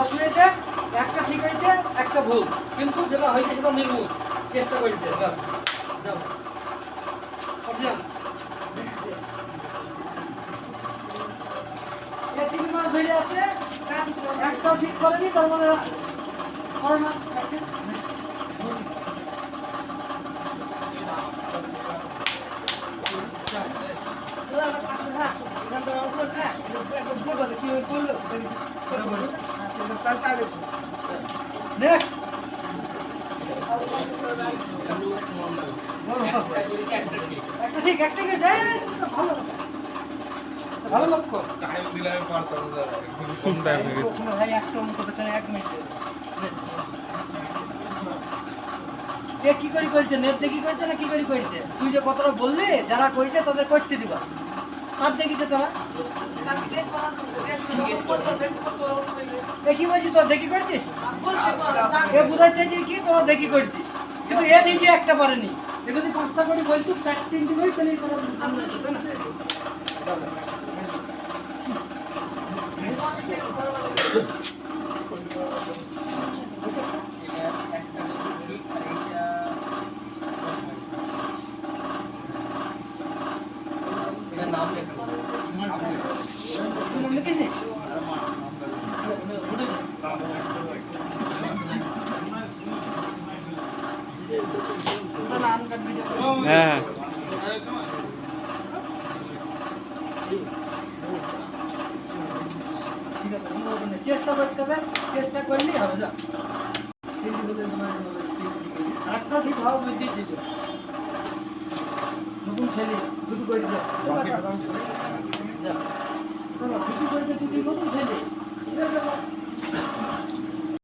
দশ মিনিটে একটা ঠিক হয়েছে, একটা ভুল। কিন্তু যেটা হয়েছে সেটা নির্ভুল। চেষ্টা করেছে ব্যাস। যাও। তিন ধরে আছে, একটাও ঠিক করেনি, তার মানে করে না। Next. হয়ে এ কি করে করেছে নেট দেখি করেছে না কি করে করেছে তুই যে কথাটা বললি যারা করেছে তাদের করতে দিবা কার দেখিছে তোরা কি বলছি তোর দেখি করছিস? এ বুঝাচ্ছে যে কি তোরা দেখি করছিস। কিন্তু এ নিজে একটা পারেনি। এ যদি পাঁচটা করে বলছিস চার তিনটি করে তাহলে এই কথা সামনে আসবে, তাই না? তুই নাম লিখিস নি? না, না, uncut video করে। হ্যাঁ ঠিক আছে কোনো ব্যাপার নেই। চেষ্টা করতে হবে চেষ্টা করলেই হবে যা একটা ঠিক হওয়া বুঝতে ছিল নতুন ছেলে দুটো করে যা যা। না, না, দুটো করেছে তুই তুই নতুন ছেলে